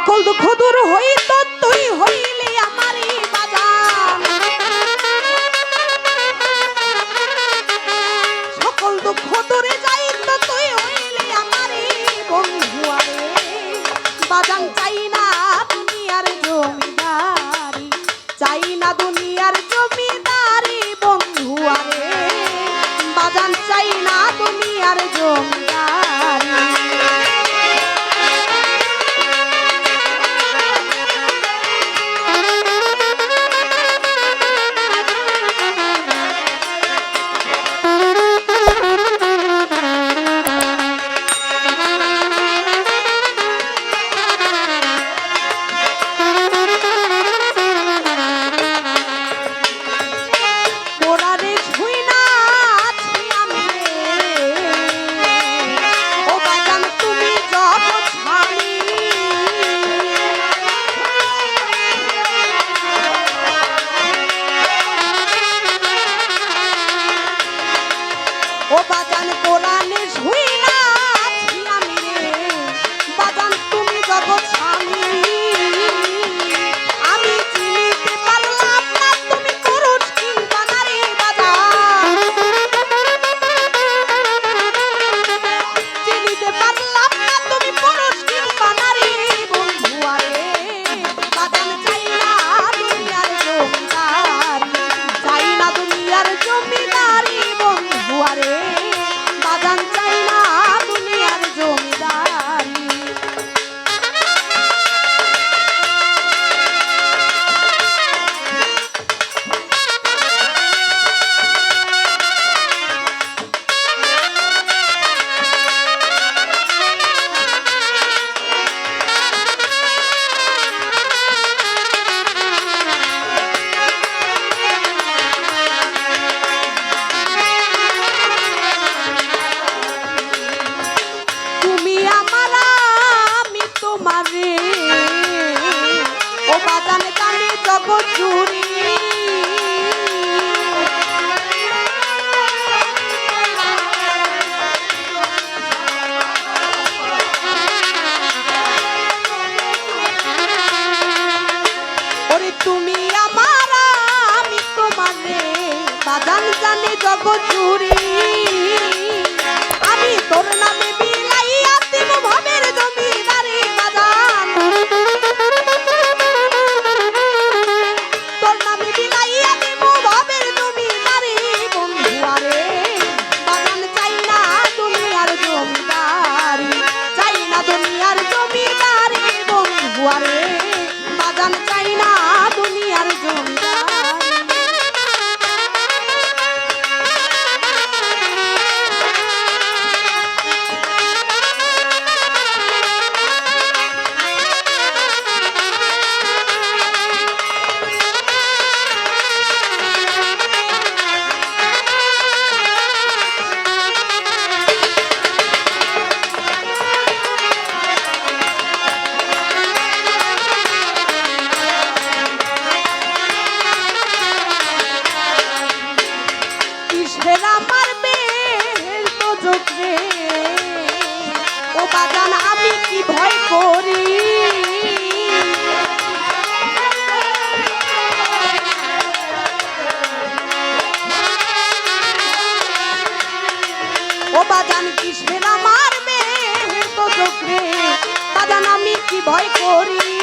সকল দুঃখ দূর তো তুই হইলে আমারে বাজান। সকল দুঃখ দূরে যাইত তুই হইলে আমারে বন্ধু আরে। বাজান, চাই না দুনিয়ার জমিদারি, চাই না দুনিয়ার জমিদারি বন্ধু আরে। বাজান, চাই না দুনিয়ার জমিদারি। তুমি আমার আমি তোমাদের মানে, জগৎ জুড়ে। ভয় করি।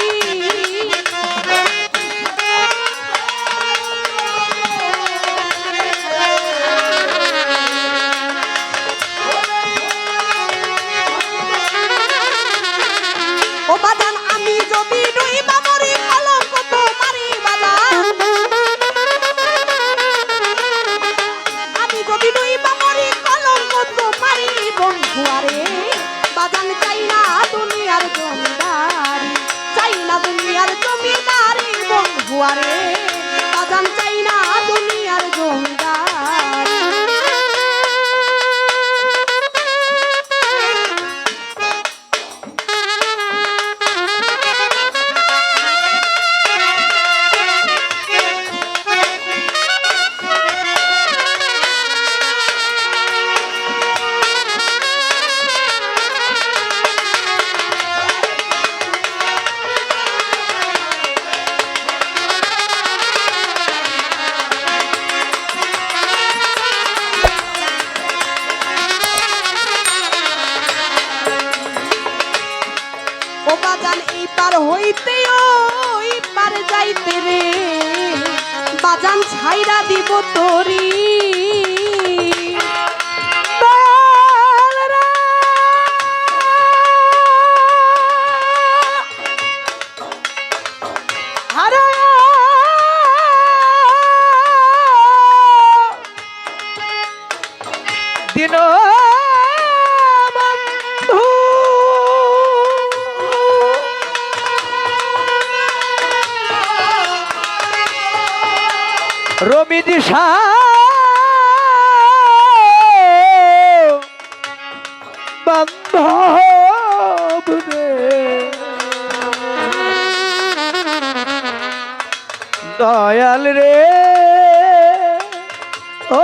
বাজান এই পার হইতে ওই পার যাইতে রে। বাজান ছাইরা দিব তোরি। রমি দিশা। রে। দয়াল রে। ও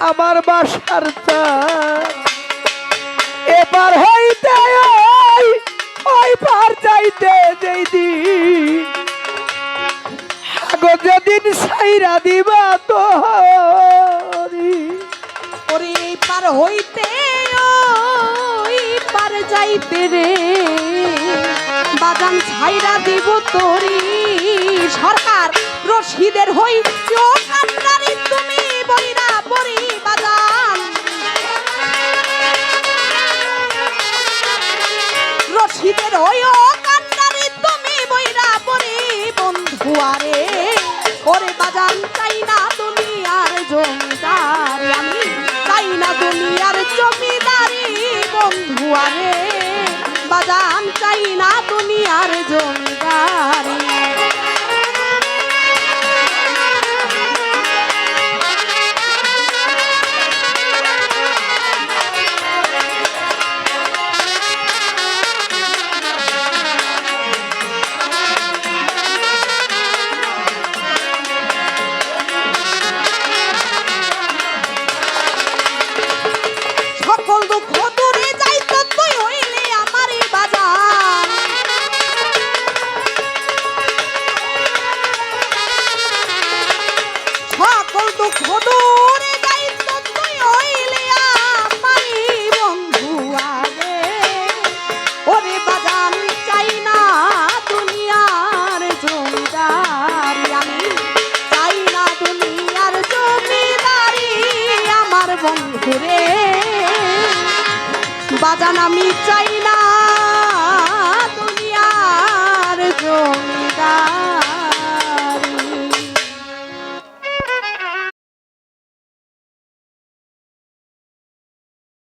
আমার বাসার এবার হইতে যাইতে যেই দিন। আগো যেদিন সাইরা দিবা তো ওরে এই পার হইতে ওই পার যাইতে রে। বাজান ছাইরা দিব তোরি সরকার রশিদের হই আরে ওরে বাজান চাই না দুনিয়ার জমিদার? আমি চাই না দুনিয়ার জমিদারি বন্ধু আরে, বাজান চাই না দুনিয়ার জমিদারি? বন্ধু রে বাজান আমি চাই না দুনিয়ার জমিদার